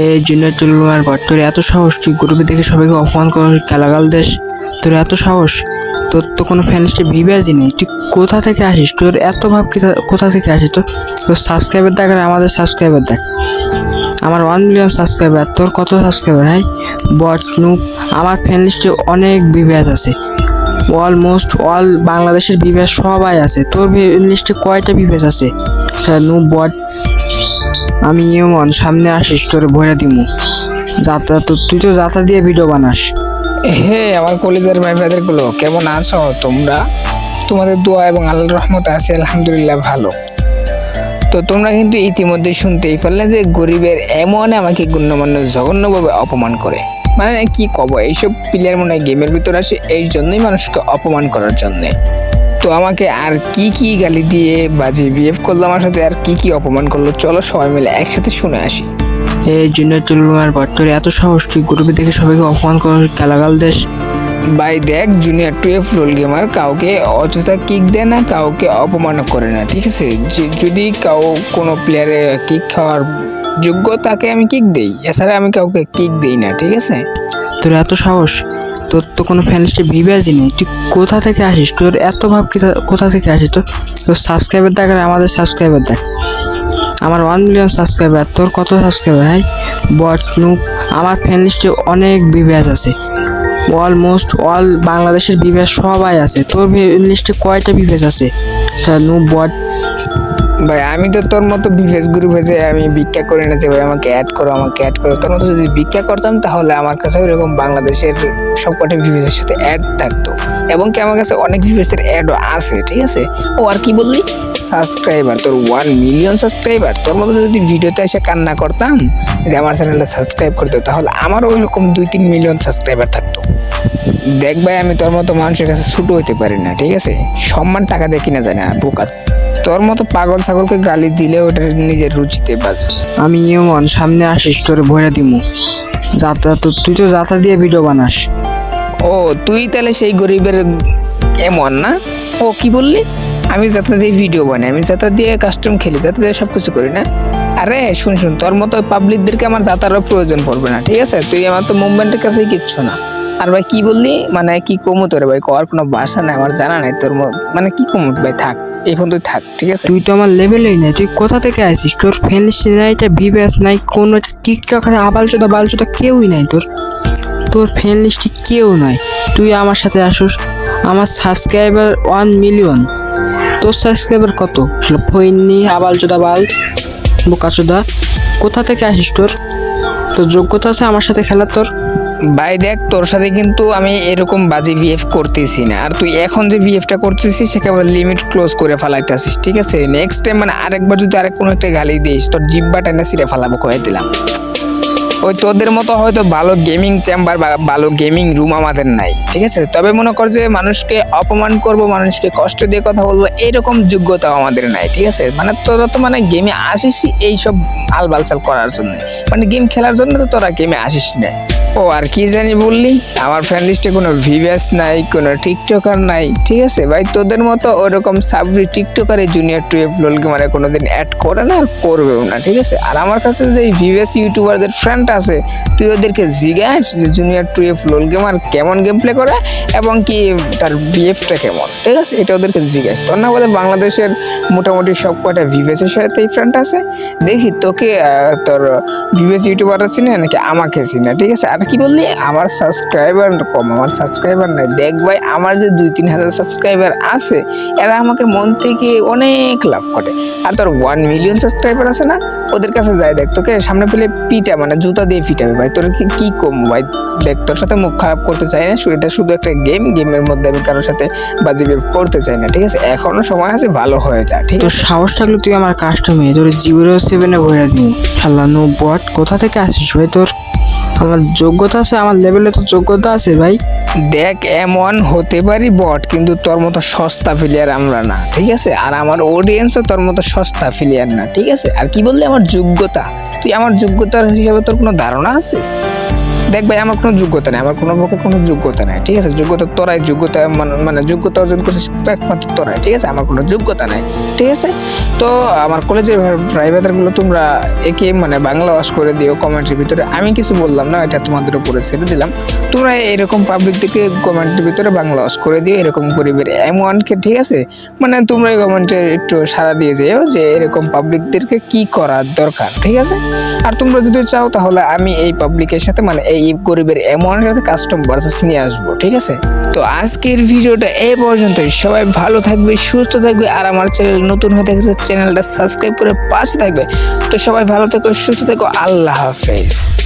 এই জন্য তুলনার পর তোর এত সাহস, তুই গ্রুপে দেখে সবাইকে অপমান করার কালাগাল দেশ তোর এত সাহস, তোর তো কোনো ফ্যানিস্টে ভিভিয়াজই নেই, তুই কোথা থেকে আসিস, তোর এত ভাব কোথা- থেকে আসিস, তোর তোর সাবস্ক্রাইবার দেখ আর আমাদের সাবস্ক্রাইবার দেখ, আমার ওয়ান মিলিয়ন সাবস্ক্রাইবার তোর কত সাবস্ক্রাইবার ভাই বট নুপ আমার ফ্যান লিস্টে অনেক ভিভিয়াস আছে অলমোস্ট অল বাংলাদেশের ভিভিয়াস সবাই আছে, তোর লিস্টে কয়টা ভিভিয়াস আছে? নুপ বট আমি এমন সামনে আসিস, তোর ভরে দিমু। যাত্রা তো, তুই তো যাত্রা দিয়ে ভিডিও বানাস। হে, আমার কলেজের ভাই ব্রাদারগুলো কেমন আছো তোমরা? তোমাদের দোয়া এবং আল্লাহর রহমত আছে, আলহামদুলিল্লাহ ভালো। তো তোমরা কিন্তু ইতিমধ্যে শুনতেই পারলে যে গরিবের এমন আমাকে গণ্যমান্য জঘন্যভাবে অপমান করে। মানে কি কব, এইসব প্লেয়ার মনে হয় গেমের ভিতর আসে এই জন্যই মানুষকে অপমান করার জন্যে। তো আমাকে আর কি কি গালি দিয়ে বাজে বিহেভ করল আমার সাথে আর কি কি অপমান করল চলো সবাই মিলে একসাথে শুনে আসি। এই জন্য তুলনার পর তোর এত সাহস তুই গ্রুপে দেখে সবাইকে অপমান করার কালাগাল দেশ ভাই দেখ জুনিয়র টুয়েলভ রোল গেমার কাউকে অযথা কিক দেয় না কাউকে অপমান করে না ঠিক আছে? যে- যদি কাউ কোনো প্লেয়ারে কিক খাওয়ার যোগ্য তাকে আমি কিক দেই। এছাড়া আমি কাউকে কিক দেই না ঠিক আছে? তোর এত সাহস তোর তো কোনো ফ্যান লিস্টে ভিভিয়াজই নেই। তুই কোথা থেকে আসিস? তোর এত ভাব কোথা- থেকে আসিস তোর তোর সাবস্ক্রাইবার দেখ আর আমাদের সাবস্ক্রাইবার দেখ। আমার ওয়ান মিলিয়ন সাবস্ক্রাইবার তোর কত সাবস্ক্রাইবার ভাই বট নুপ আমার ফ্যান লিস্টে অনেক ভিভিয়াস আছে। অলমোস্ট অল বাংলাদেশের ভিভিয়াস সবাই আছে। তোর লিস্টে কয়টা ভিভিয়াস আছে? নুপ বট ভাই, আমি তো তোর মতো বিভেস গ্রুপ হয়েছে আমি ভিক্ষা করে না যে ভাই, আমাকে অ্যাড করো, আমাকে অ্যাড করো। তোর মতো যদি ভিক্ষা করতাম, তাহলে আমার কাছে ওইরকম বাংলাদেশের সবকটা ভিভেসের সাথে অ্যাড থাকতো। এবং কি আমার কাছে অনেক ভিভেসের অ্যাডও আছে, ঠিক আছে? ও আর কি বললি? সাবস্ক্রাইবার তোর ওয়ান মিলিয়ন সাবস্ক্রাইবার তোর মতো যদি ভিডিওতে এসে কান্না করতাম, যে আমার চ্যানেলটা সাবস্ক্রাইব করতে তাহলে আমারও ওইরকম দুই তিন মিলিয়ন সাবস্ক্রাইবার থাকতো। দেখ ভাই আমি তোর মতো মানুষের কাছে ছুটো হইতে পারি না ঠিক আছে? সম্মান টাকা দিয়ে কিনা যায় না বোকা। তোর মতো পাগল ছাগলকে গালি দিলে ওটা নিজের রুচিতে বাজে। আমি এমন সামনে আসিস তোর ভরে দিমু। যাত্রা তো তুই তো যাত্রা দিয়ে ভিডিও বানাস। ও তুই তাহলে সেই গরিবের এমন না? ও কি বললি? আমি যাতে দিয়ে ভিডিও বানাই আমি যাতে দিয়ে কাস্টম খেলি যাতে দিয়ে সব কিছু করি না? আরে শুন শুন তোর মতো পাবলিকদেরকে আমার যাতারও প্রয়োজন পড়বে না ঠিক আছে? তুই আমার তো মুভমেন্টের কাছেই কিচ্ছু না। আর ভাই, কি বললি? মানে কি কমু তোরে ভাই? কর কোনো বাসা নাই, আমার জানা নাই তোর মানে কি কমু ভাই? থাক, এই ফোন তুই থাক, ঠিক আছে? তুই তো আমার লেভেলেই নাই, তুই কোথা থেকে আসিস তোর ফ্যান লিস্টে নাই এটা ভিভ্যাস নাই, কোনো টিকটকার আবাল চোদা বাল চোদা কেউই নাই তোর। তোর ফ্যান লিস্টে কেউ নাই। তুই আমার সাথে আসুস, আমার সাবস্ক্রাইবার ওয়ান মিলিয়ন তোর সাবস্ক্রাইবার কত? ফইননি আবাল চোদা বাল বোকা চোদা কোথা থেকে আসিস তোর? তোর যোগ্যতা আছে আমার সাথে খেলার তোর। ভাই দেখ, তোর সাথে কিন্তু আমি এরকম বাজে বিহেভ করতেছি না। আর তুই এখন যে বিহেভটা করতেছিস সেখানে লিমিট ক্লোজ করে ফেলাইতে আসিস ঠিক আছে? নেক্সট টাইম মানে আরেকবার যদি আরেক কোনো একটা গালি দিস, তোর জিব্বা টেনে সিরে ফেলাবো, কয়ে দিলাম। ওই তোদের মতো হয়তো ভালো গেমিং চেম্বার বা ভালো গেমিং রুম আমাদের নাই, ঠিক আছে? তবে মনে কর যে মানুষকে অপমান করব, মানুষকে কষ্ট দিয়ে কথা বলব এইরকম যোগ্যতাও আমাদের নাই, ঠিক আছে? মানে তোরা তো মানে গেমে আসিস এইসব আলবালচাল করার জন্য। মানে গেম খেলার জন্য তো তোরা গেমে আসিস না ও, আর কি জানি বললি? আমার ফ্যান লিস্টে কোনো ভিভিয়াস নাই, কোনো টিকটকার নাই, ঠিক আছে? ভাই, তোদের মতো ওরকম সাবরি টিকটকারে জুনিয়র টুয়েলভ লোল গেমারে কোনোদিন অ্যাড করে না আর করবেও না, ঠিক আছে? আর আমার কাছে যে ভিভিয়াস ইউটিউবারদের ফ্রেন্ড আছে, তুই ওদেরকে জিজ্ঞাস যে জুনিয়র টুয়েলভ লোল গেমার কেমন গেম প্লে করে এবং কি তার বিএফটা কেমন, ঠিক আছে? এটা ওদেরকে জিজ্ঞাস। তোর না বলে বাংলাদেশের মোটামুটি সব কয়টা ভিভিয়াসের সাথে ফ্রেন্ড আছে? দেখি তোকে তোর ভিভিএস ইউটিউবার চিনে নাকি আমাকে চিনে, ঠিক আছে? আর কি বললি? আমার সাবস্ক্রাইবার কম আমার সাবস্ক্রাইবার নাই। দেখ ভাই আমার যে দুই তিন হাজার সাবস্ক্রাইবার আছে এরা আমাকে মন থেকে অনেক লাভ করে। আর তোর ওয়ান মিলিয়ন সাবস্ক্রাইবার আছে না ওদের কাছে যাই দেখ তোকে সামনে পেলে পিটা মানে জুতা দিয়ে পিটাবে ভাই। তোর কি কি কম ভাই? দেখ তোর সাথে মুখ খারাপ করতে চাই না এটা শুধু একটা গেম গেমের মধ্যে আমি কারোর সাথে বাজি বেভ করতে চাই না ঠিক আছে? এখনও সময় আছে ভালো হয়ে যা ঠিক তোর সাহস থাকলে তুই আমার কাস্টমে তোর জিরো সেভেনে ভরে দিই খেলা নো বট কোথা থেকে আসিস ভাই? তোর আমার যোগ্যতা আছে, আমার লেভেলে তো যোগ্যতা আছে ভাই। দেখ, এমন হতে পারি বট, কিন্তু তোর মতো সস্তা প্লেয়ার আমরা না, ঠিক আছে? আর আমার অডিয়েন্সও তোর মতো সস্তা প্লেয়ার না, ঠিক আছে? আর কি বললে? আমার যোগ্যতা। তুই আমার যোগ্যতার হিসাবে তোর কোনো ধারণা আছে? দেখ ভাই, আমার কোনো যোগ্যতা নেই, আমার কোনো পক্ষে কোনো যোগ্যতা নেই, ঠিক আছে? যোগ্যতা তোরাই, যোগ্যতা মানে মানে যোগ্যতা অর্জন করছিস একমাত্র তোরাই, ঠিক আছে? আমার কোনো যোগ্যতা নাই, ঠিক আছে? তো আমার কলেজের প্রাইভেটারগুলো তোমরা একে মানে বাংলা ওয়াশ করে দিও কমেন্টের ভিতরে। আমি কিছু বললাম না, এটা তোমাদের উপরে ছেড়ে দিলাম। তোমরা এরকম পাবলিক থেকে কমেন্টের ভিতরে বাংলা ওয়াশ করে দিও, এরকম গরিবের এম ওয়ানকে ঠিক আছে? মানে তোমরা এই কমেন্টে একটু সাড়া দিয়ে যেও যে এরকম পাবলিকদেরকে কি করার দরকার, ঠিক আছে? আর তোমরা যদি চাও তাহলে আমি এই পাবলিকের সাথে মানে এই গরিবের এমন একটা কাস্টম ভার্সেস নিয়ে আসব, ঠিক আছে? তো আজকের ভিডিওটা এই পর্যন্তই। সবাই ভালো থাকবে, সুস্থ থাকবে, আর আমার চ্যানেল নতুন হয়ে থাকলে চ্যানেলটা সাবস্ক্রাইব করে পাশে থাকবে। তো সবাই ভালো থেকো, সুস্থ থেকো, আল্লাহ হাফেজ।